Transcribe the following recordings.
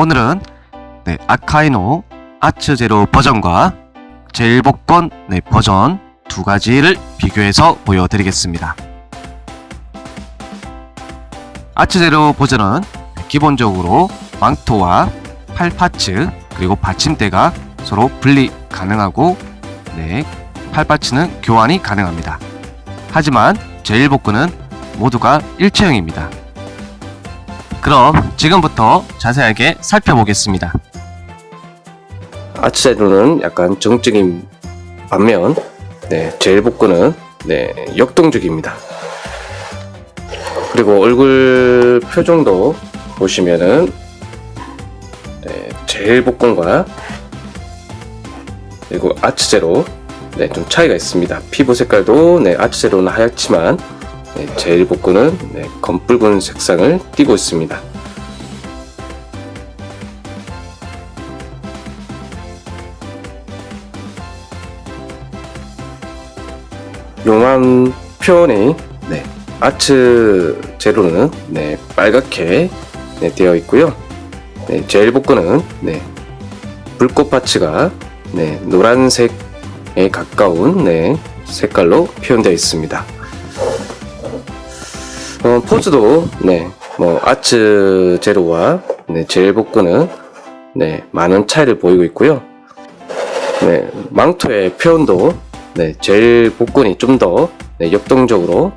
오늘은 네, 아카이노 아츠 제로 버전과 제일복권 네, 버전 두 가지를 비교해서 보여드리겠습니다. 아츠 제로 버전은 기본적으로 망토와 팔파츠 그리고 받침대가 서로 분리 가능하고 네, 팔파츠는 교환이 가능합니다. 하지만 제일복권은 모두가 일체형입니다. 그럼 지금부터 자세하게 살펴보겠습니다. 아츠제로는 약간 정적인 반면 네, 제일복근은 네, 역동적입니다. 그리고 얼굴 표정도 보시면은 네, 제일복근과 그리고 아츠제로 네, 좀 차이가 있습니다. 피부 색깔도 네, 아츠제로는 하얗지만 네, 제일복근은 네, 검붉은 색상을 띠고 있습니다. 용암 표현이 네, 아츠 제로는 네, 빨갛게 네, 되어 있고요. 네, 제일 복근은 네, 불꽃 파츠가 네, 노란색에 가까운 네, 색깔로 표현되어 있습니다. 어, 포즈도 네, 뭐 아츠 제로와 네, 제일 복근은 네, 많은 차이를 보이고 있고요. 네, 망토의 표현도 네, 제일 복근이 좀더 네, 역동적으로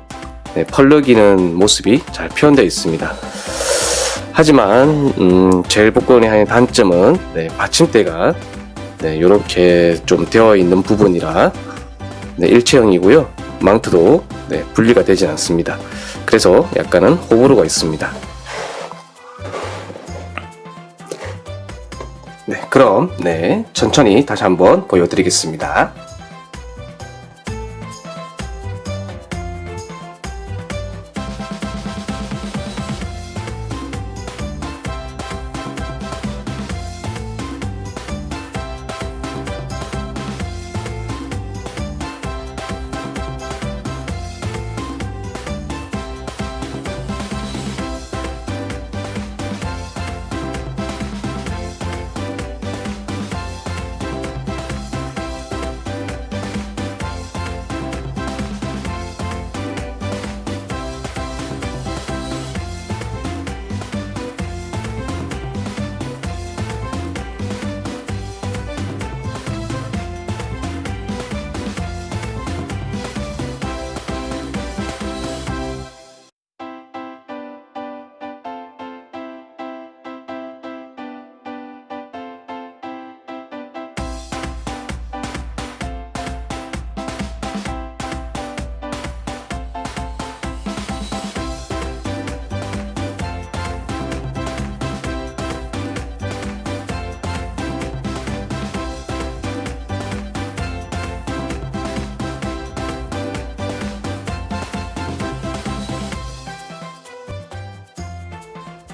네, 펄럭이는 모습이 잘 표현되어 있습니다. 하지만 음, 제일 복근의 한 단점은 네, 받침대가 네, 이렇게 좀 되어 있는 부분이라 네, 일체형이고요. 망토도 네, 분리가 되지 않습니다. 그래서 약간은 호불호가 있습니다. 네, 그럼 네, 천천히 다시 한번 보여드리겠습니다.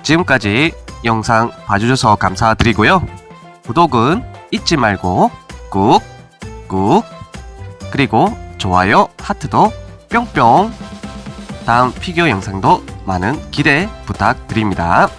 지금까지 영상 봐주셔서 감사드리고요. 구독은 잊지 말고 꾹, 꾹, 그리고 좋아요, 하트도 뿅뿅. 다음 피규어 영상도 많은 기대 부탁드립니다.